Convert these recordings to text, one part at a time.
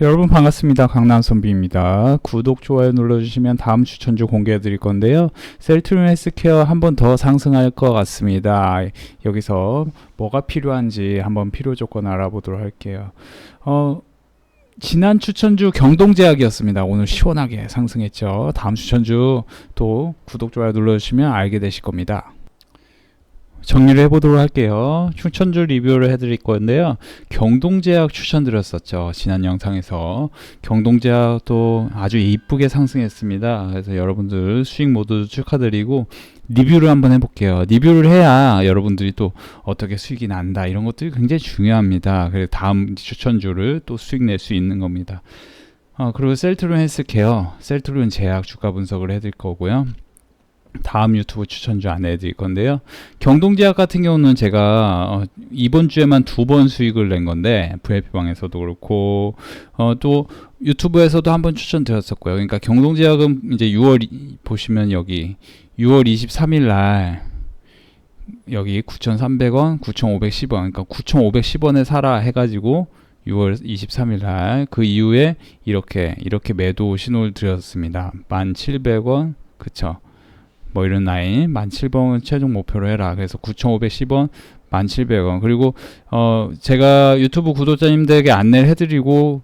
여러분 반갑습니다. 강남선비입니다. 구독, 좋아요 눌러주시면 다음 추천주 공개해 드릴 건데요. 셀트리온 헬스케어 한 번 더 상승할 것 같습니다. 여기서 뭐가 필요한지 한번 필요 조건 알아보도록 할게요. 어, 지난 추천주 경동제약이었습니다. 오늘 시원하게 상승했죠. 다음 추천주 또 구독, 좋아요 눌러주시면 알게 되실 겁니다. 정리를 해보도록 할게요. 추천주 리뷰를 해드릴 건데요. 경동제약 추천드렸었죠. 지난 영상에서. 경동제약도 아주 이쁘게 상승했습니다. 그래서 여러분들 수익 모두 축하드리고 리뷰를 한번 해볼게요. 리뷰를 해야 여러분들이 또 어떻게 수익이 난다 이런 것들이 굉장히 중요합니다. 그래서 다음 추천주를 또 수익 낼 수 있는 겁니다. 어, 그리고 셀트론 헬스케어, 셀트론 제약 주가 분석을 해드릴 거고요. 다음 유튜브 추천주 안내해 드릴 건데요. 경동제약 같은 경우는 제가 어, 이번 주에만 두 번 수익을 낸 건데 VIP방에서도 그렇고 어, 또 유튜브에서도 한 번 추천드렸었고요. 그러니까 경동제약은 이제 6월 보시면 여기 6월 23일 날 여기 9,300원, 9,510원, 그러니까 9,510원에 사라 해가지고 6월 23일 날 그 이후에 이렇게 이렇게 매도 신호를 드렸습니다. 1,700원, 그쵸? 뭐 이런 라인 17,000원 최종 목표로 해라. 그래서 9,510원 1,700원. 그리고 어 제가 유튜브 구독자님들에게 안내를 해드리고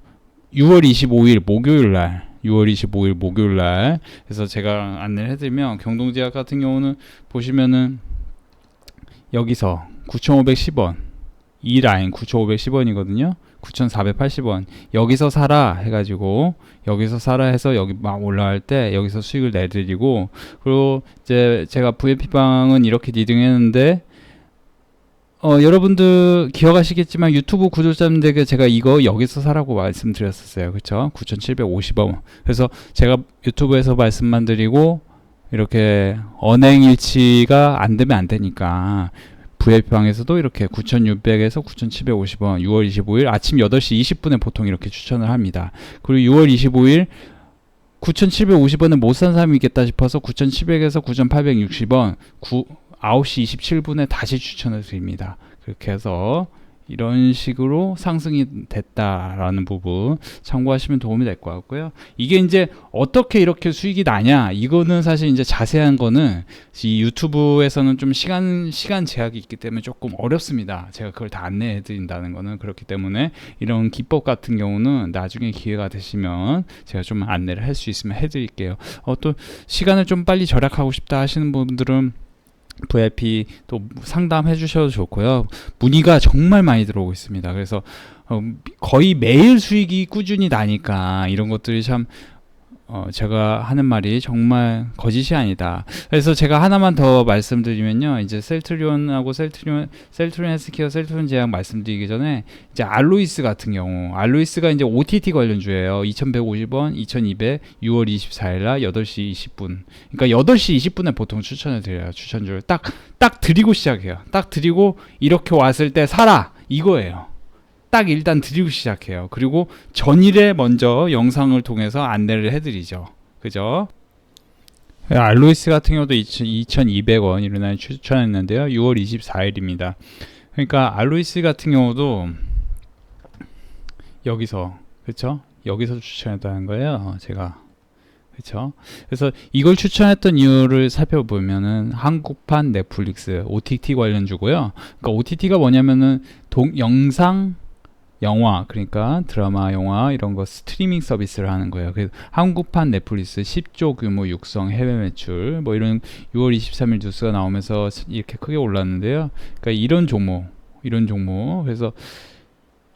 6월 25일 목요일 날 6월 25일 목요일 날 그래서 제가 안내를 해드리면 경동제약 같은 경우는 보시면은 여기서 9,510원 이 라인 9,510원이거든요. 9,480원 여기서 사라 해가지고 여기서 사라 해서 여기 막 올라갈 때 여기서 수익을 내드리고 그리고 이제 제가 VP 방은 이렇게 리딩했는데 어, 여러분들 기억하시겠지만 유튜브 구독자님들에게 제가 이거 여기서 사라고 말씀드렸었어요. 그쵸? 9,750원. 그래서 제가 유튜브에서 말씀만 드리고 이렇게 언행일치가 안 되면 안 되니까 VIP방에서도 이렇게 9,600에서 9,750원 6월 25일 아침 8시 20분에 보통 이렇게 추천을 합니다. 그리고 6월 25일 9,750원은 못 산 사람이 있겠다 싶어서 9,700에서 9,860원 9, 9시 27분에 다시 추천을 드립니다. 그렇게 해서 이런 식으로 상승이 됐다라는 부분 참고하시면 도움이 될 것 같고요. 이게 이제 어떻게 이렇게 수익이 나냐? 이거는 사실 이제 자세한 거는 이 유튜브에서는 좀 시간 시간 제약이 있기 때문에 조금 어렵습니다. 제가 그걸 다 안내해 드린다는 거는 그렇기 때문에 이런 기법 같은 경우는 나중에 기회가 되시면 제가 좀 안내를 할 수 있으면 해 드릴게요. 어, 또 시간을 좀 빨리 절약하고 싶다 하시는 분들은 VIP 또 상담해 주셔도 좋고요. 문의가 정말 많이 들어오고 있습니다. 그래서 어, 거의 매일 수익이 꾸준히 나니까 이런 것들이 참 어, 제가 하는 말이 정말 거짓이 아니다. 그래서 제가 하나만 더 말씀드리면요. 이제 셀트리온하고 셀트리온, 셀트리온 헬스케어, 셀트리온 제약 말씀드리기 전에 이제 알로이스 같은 경우, 알로이스가 이제 OTT 관련주예요. 2150원, 2200, 6월 24일 날 8시 20분. 그러니까 8시 20분에 보통 추천을 드려요. 추천주를 딱, 딱 드리고 시작해요. 딱 드리고 이렇게 왔을 때 사라! 이거예요. 딱 일단 드리고 시작해요. 그리고 전일에 먼저 영상을 통해서 안내를 해드리죠. 그죠? 알로이스 같은 경우도 2,200원 이런 날 추천했는데요. 6월 24일입니다. 그러니까 알로이스 같은 경우도 여기서 그렇죠? 여기서 추천했다는 거예요. 제가 그렇죠? 그래서 이걸 추천했던 이유를 살펴보면은 한국판 넷플릭스 OTT 관련주고요. 그러니까 OTT가 뭐냐면은 동, 영상 영화 그러니까 드라마 영화 이런 거 스트리밍 서비스를 하는 거예요. 그래서 한국판 넷플릭스 10조 규모 육성 해외 매출 뭐 이런 6월 23일 뉴스가 나오면서 이렇게 크게 올랐는데요. 그러니까 이런 종목 이런 종목 그래서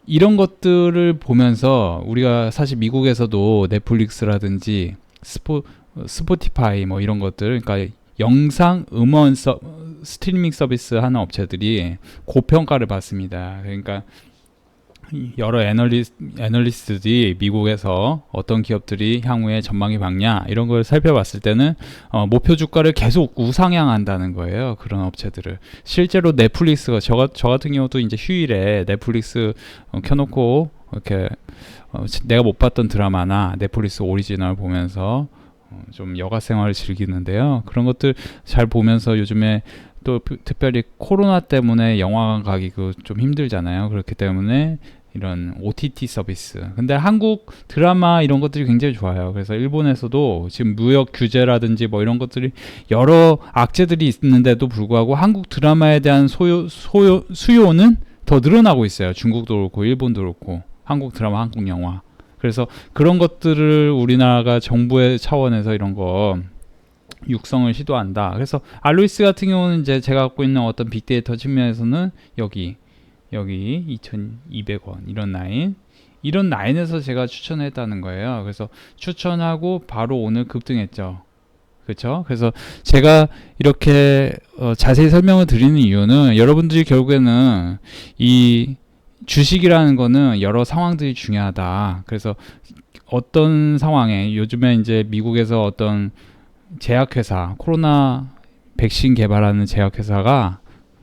이런 것들을 보면서 우리가 사실 미국에서도 넷플릭스라든지 스포 스포티파이 뭐 이런 것들 그러니까 영상 음원 서, 스트리밍 서비스 하는 업체들이 고평가를 받습니다. 그러니까 여러 애널리스, 애널리스트들이 미국에서 어떤 기업들이 향후에 전망이 밝냐 이런 걸 살펴봤을 때는 어, 목표 주가를 계속 우상향한다는 거예요. 그런 업체들을 실제로 넷플릭스가 저, 저 같은 경우도 이제 휴일에 넷플릭스 어, 켜놓고 이렇게 어, 내가 못 봤던 드라마나 넷플릭스 오리지널 보면서 어, 좀 여가 생활을 즐기는데요. 그런 것들 잘 보면서 요즘에 또 특별히 코로나 때문에 영화관 가기도 좀 힘들잖아요. 그렇기 때문에 이런 OTT 서비스. 근데 한국 드라마 이런 것들이 굉장히 좋아요. 그래서 일본에서도 지금 무역 규제라든지 뭐 이런 것들이 여러 악재들이 있는데도 불구하고 한국 드라마에 대한 소요, 소요, 수요는 더 늘어나고 있어요. 중국도 그렇고 일본도 그렇고 한국 드라마, 한국 영화. 그래서 그런 것들을 우리나라가 정부의 차원에서 이런 거 육성을 시도한다. 그래서 알로이스 같은 경우는 이제 제가 갖고 있는 어떤 빅데이터 측면에서는 여기 여기 2,200원 이런 라인 이런 라인에서 제가 추천했다는 거예요. 그래서 추천하고 바로 오늘 급등했죠. 그렇죠? 그래서 제가 이렇게 어, 자세히 설명을 드리는 이유는 여러분들이 결국에는 이 주식이라는 거는 여러 상황들이 중요하다. 그래서 어떤 상황에 요즘에 이제 미국에서 어떤 제약회사 코로나 백신 개발하는 제약회사가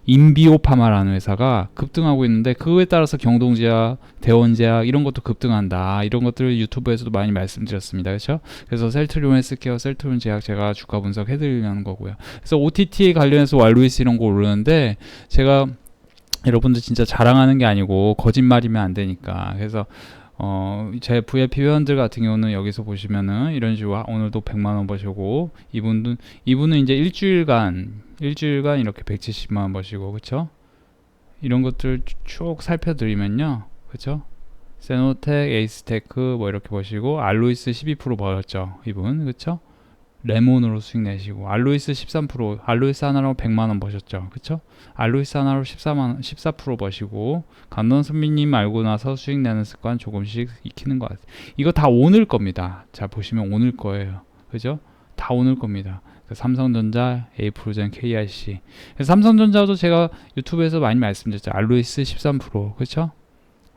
인비오파마라는 회사가 급등하고 있는데 그거에 따라서 경동제약, 대원제약 이런 것도 급등한다. 이런 것들을 유튜브에서도 많이 말씀드렸습니다. 그렇죠? 그래서 셀트리온 헬스케어, 셀트리온 제약 제가 주가 분석 해 드리려는 거고요. 그래서 OTT에 관련해서 왈루이스 이런 거 오르는데 제가 여러분들 진짜 자랑하는 게 아니고 거짓말이면 안 되니까 그래서 어, 제 VIP 회원들 같은 경우는 여기서 보시면은 이런 식으로 오늘도 100만 원 버시고 이분은 이분은 이제 일주일간 일주일간 이렇게 170만 원 버시고 그쵸? 이런 것들 쭉 살펴드리면요. 그쵸? 세노텍, 에이스테크 뭐 이렇게 보시고 알로이스 12% 벌었죠 이분. 그쵸? 레몬으로 수익 내시고 알로이스 13% 알로이스 하나로 100만 원 버셨죠 그쵸? 알로이스 하나로 14만 원, 14% 버시고 강동 선배님 알고 나서 수익 내는 습관 조금씩 익히는 것 같아요 이거 다 오늘 겁니다. 자 보시면 오늘 거예요. 그죠? 다 오늘 겁니다. 그 삼성전자, 에이프로젠, KIC 삼성전자도 제가 유튜브에서 많이 말씀드렸죠 알로이스 13% 그렇죠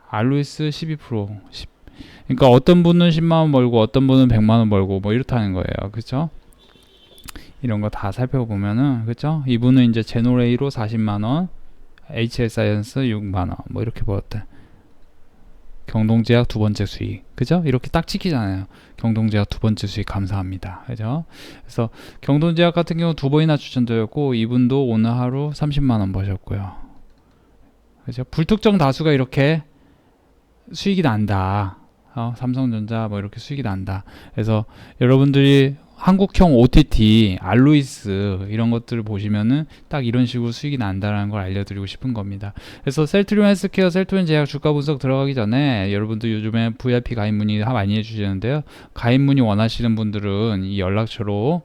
알로이스 12% 10, 그러니까 어떤 분은 10만 원 벌고 어떤 분은 100만 원 벌고 뭐 이렇다는 거예요. 그렇죠? 이런 거 다 살펴보면은 그렇죠? 이분은 이제 제노레이로 40만 원, HL 사이언스 6만 원뭐 이렇게 벌었대. 경동제약 두 번째 수익. 그죠? 이렇게 딱 찍히잖아요. 경동제약 두 번째 수익 감사합니다. 그죠? 그래서 경동제약 같은 경우 두 번이나 추천드렸고 이분도 오늘 하루 30만 원 버셨고요. 그죠? 불특정 다수가 이렇게 수익이 난다. 어, 삼성전자 뭐 이렇게 수익이 난다. 그래서 여러분들이 한국형 OTT, 알로이스 이런 것들을 보시면은 딱 이런 식으로 수익이 난다라는 걸 알려드리고 싶은 겁니다. 그래서 셀트리온 헬스케어, 셀트리온 제약 주가 분석 들어가기 전에 여러분들 요즘에 VIP 가입 문의 많이 해주시는데요. 가입 문의 원하시는 분들은 이 연락처로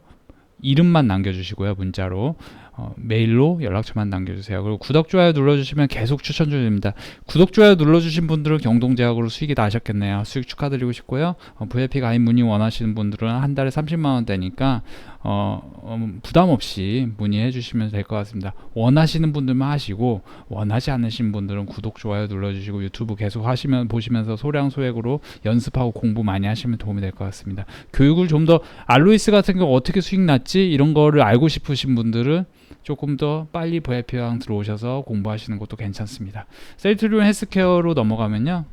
이름만 남겨주시고요 문자로 어, 메일로 연락처만 남겨주세요. 그리고 구독, 좋아요 눌러주시면 계속 추천 드립니다. 구독, 좋아요 눌러주신 분들은 경동제약으로 수익이 나셨겠네요. 수익 축하드리고 싶고요. 어, VIP 가입 문의 원하시는 분들은 한 달에 30만 원대니까 어, 어, 부담 없이 문의해 주시면 될 것 같습니다. 원하시는 분들만 하시고 원하지 않으신 분들은 구독, 좋아요 눌러주시고 유튜브 계속 하시면 보시면서 소량 소액으로 연습하고 공부 많이 하시면 도움이 될 것 같습니다. 교육을 좀 더 알로이스 같은 경우 어떻게 수익 났지 이런 거를 알고 싶으신 분들은 조금 더 빨리 VIP형 들어오셔서 공부하시는 것도 괜찮습니다. 셀트리온 헬스케어로 넘어가면요.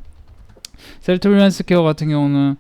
셀트리온 헬스케어 같은 경우는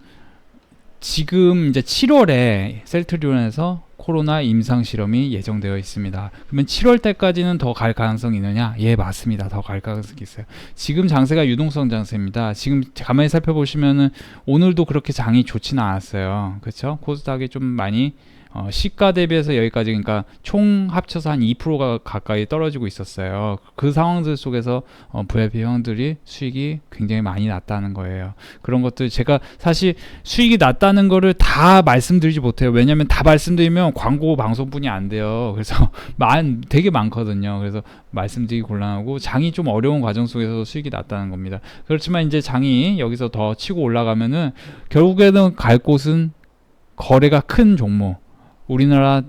지금 이제 7월에 셀트리온에서 코로나 임상 실험이 예정되어 있습니다. 그러면 7월 때까지는 더 갈 가능성이 있느냐? 예, 맞습니다. 더 갈 가능성이 있어요. 지금 장세가 유동성 장세입니다. 지금 가만히 살펴보시면은 오늘도 그렇게 장이 좋지는 않았어요. 그렇죠? 코스닥이 좀 많이 어, 시가 대비해서 여기까지 그러니까 총 합쳐서 한 2%가 가까이 떨어지고 있었어요. 그 상황들 속에서 어, VIP 형들이 수익이 굉장히 많이 났다는 거예요. 그런 것들 제가 사실 수익이 났다는 거를 다 말씀드리지 못해요. 왜냐하면 다 말씀드리면 광고 방송뿐이 안 돼요. 그래서 많 되게 많거든요. 그래서 말씀드리기 곤란하고 장이 좀 어려운 과정 속에서 수익이 났다는 겁니다. 그렇지만 이제 장이 여기서 더 치고 올라가면은 결국에는 갈 곳은 거래가 큰 종목 우리나라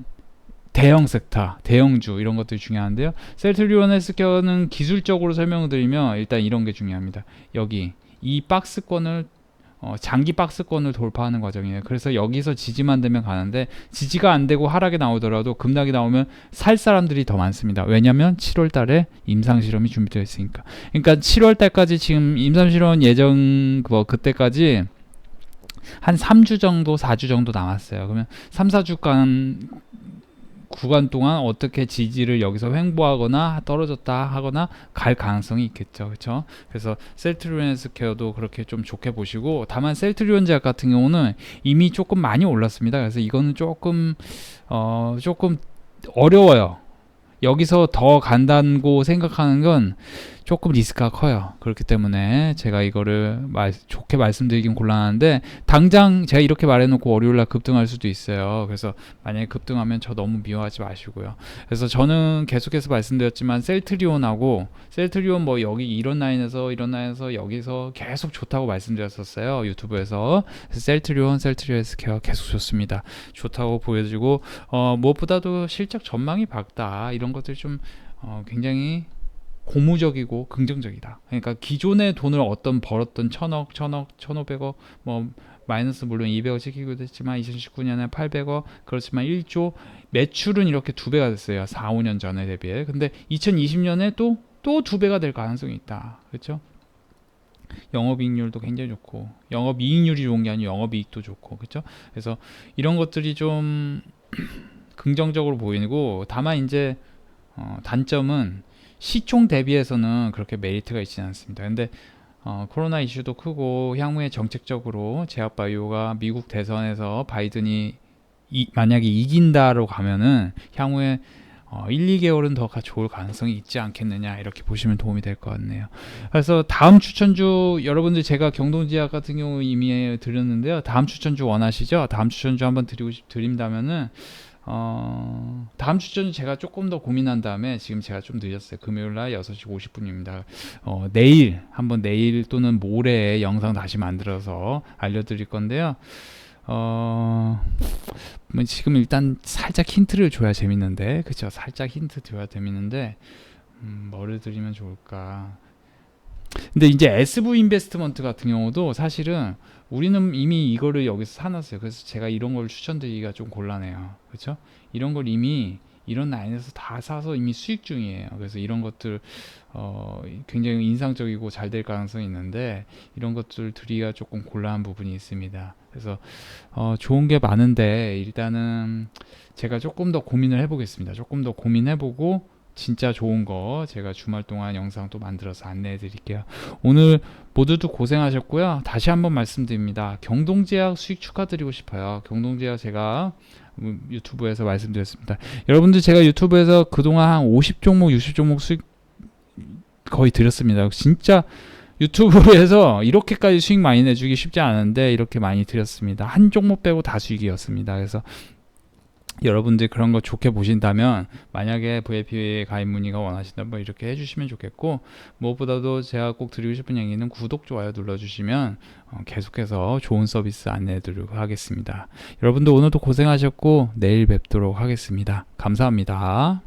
대형 섹터, 대형주 이런 것들이 중요한데요. 셀트리온 헬스케어는 기술적으로 설명을 드리면 일단 이런 게 중요합니다. 여기 이 박스권을 어, 장기 박스권을 돌파하는 과정이에요. 그래서 여기서 지지만 되면 가는데 지지가 안 되고 하락이 나오더라도 급락이 나오면 살 사람들이 더 많습니다. 왜냐하면 7월 달에 임상 실험이 준비되어 있으니까. 그러니까 7월 달까지 지금 임상 실험 예정 뭐 그때까지 한 3주 정도, 4주 정도 남았어요. 그러면 3, 4주간 구간 동안 어떻게 지지를 여기서 횡보하거나 떨어졌다 하거나 갈 가능성이 있겠죠. 그렇죠? 그래서 셀트리온 헬스케어도 그렇게 좀 좋게 보시고 다만 셀트리온 제약 같은 경우는 이미 조금 많이 올랐습니다. 그래서 이거는 조금 어 조금 어려워요. 여기서 더 간다고 생각하는 건 조금 리스크가 커요. 그렇기 때문에 제가 이거를 말, 좋게 말씀드리긴 곤란한데 당장 제가 이렇게 말해놓고 월요일날 급등할 수도 있어요. 그래서 만약에 급등하면 저 너무 미워하지 마시고요. 그래서 저는 계속해서 말씀드렸지만 셀트리온하고 셀트리온 뭐 여기 이런 라인에서 이런 라인에서 여기서 계속 좋다고 말씀드렸었어요. 유튜브에서 셀트리온, 셀트리온 헬스케어 계속 좋습니다. 좋다고 보여지고 어, 무엇보다도 실적 전망이 밝다 이런 것들 좀 어, 굉장히 고무적이고 긍정적이다. 그러니까 기존의 돈을 어떤 벌었던 천억, 천억, 천오백억, 뭐 마이너스 물론 200억 찍히기도 했지만 2019년에 800억 그렇지만 1조 매출은 이렇게 두 배가 됐어요. 4, 5년 전에 대비해. 근데 2020년에 또 또 두 배가 될 가능성이 있다. 그렇죠? 영업이익률도 굉장히 좋고 영업이익률이 좋은 게 아니고 영업이익도 좋고 그렇죠? 그래서 이런 것들이 좀 긍정적으로 보이고 다만 이제 어, 단점은 시총 대비해서는 그렇게 메리트가 있지는 않습니다. 근데 어, 코로나 이슈도 크고 향후에 정책적으로 제약바이오가 미국 대선에서 바이든이 이, 만약에 이긴다로 가면은 향후에 어, 1, 2개월은 더 가- 좋을 가능성이 있지 않겠느냐 이렇게 보시면 도움이 될 것 같네요. 그래서 다음 추천주 여러분들 제가 경동지약 같은 경우 이미 드렸는데요. 다음 추천주 원하시죠? 다음 추천주 한번 드리고 싶 드린다면은 어, 다음 추천은 제가 조금 더 고민한 다음에 지금 제가 좀 늦었어요. 금요일 날 6시 50분입니다. 어, 내일 한번 내일 또는 모레 영상 다시 만들어서 알려드릴 건데요. 어, 뭐 지금 일단 살짝 힌트를 줘야 재밌는데, 그쵸? 살짝 힌트 줘야 재밌는데, 음, 뭐를 드리면 좋을까? 근데 이제 SV 인베스트먼트 같은 경우도 사실은 우리는 이미 이거를 여기서 사놨어요. 그래서 제가 이런 걸 추천드리기가 좀 곤란해요. 그렇죠? 이런 걸 이미 이런 라인에서 다 사서 이미 수익 중이에요. 그래서 이런 것들 어, 굉장히 인상적이고 잘 될 가능성이 있는데 이런 것들 드리기가 조금 곤란한 부분이 있습니다. 그래서 어, 좋은 게 많은데 일단은 제가 조금 더 고민을 해보겠습니다. 조금 더 고민해보고 진짜 좋은 거 제가 주말 동안 영상 또 만들어서 안내해 드릴게요. 오늘 모두도 고생하셨고요. 다시 한번 말씀드립니다. 경동제약 수익 축하드리고 싶어요. 경동제약 제가 음, 유튜브에서 말씀드렸습니다. 여러분들 제가 유튜브에서 그동안 한 50종목, 60종목 수익 거의 드렸습니다. 진짜 유튜브에서 이렇게까지 수익 많이 내주기 쉽지 않은데 이렇게 많이 드렸습니다. 한 종목 빼고 다 수익이었습니다. 그래서 여러분들 그런 거 좋게 보신다면 만약에 VIP 가입 문의가 원하신다면 뭐 이렇게 해주시면 좋겠고 무엇보다도 제가 꼭 드리고 싶은 얘기는 구독 좋아요 눌러주시면 어, 계속해서 좋은 서비스 안내해드리도록 하겠습니다. 여러분들 오늘도 고생하셨고 내일 뵙도록 하겠습니다. 감사합니다.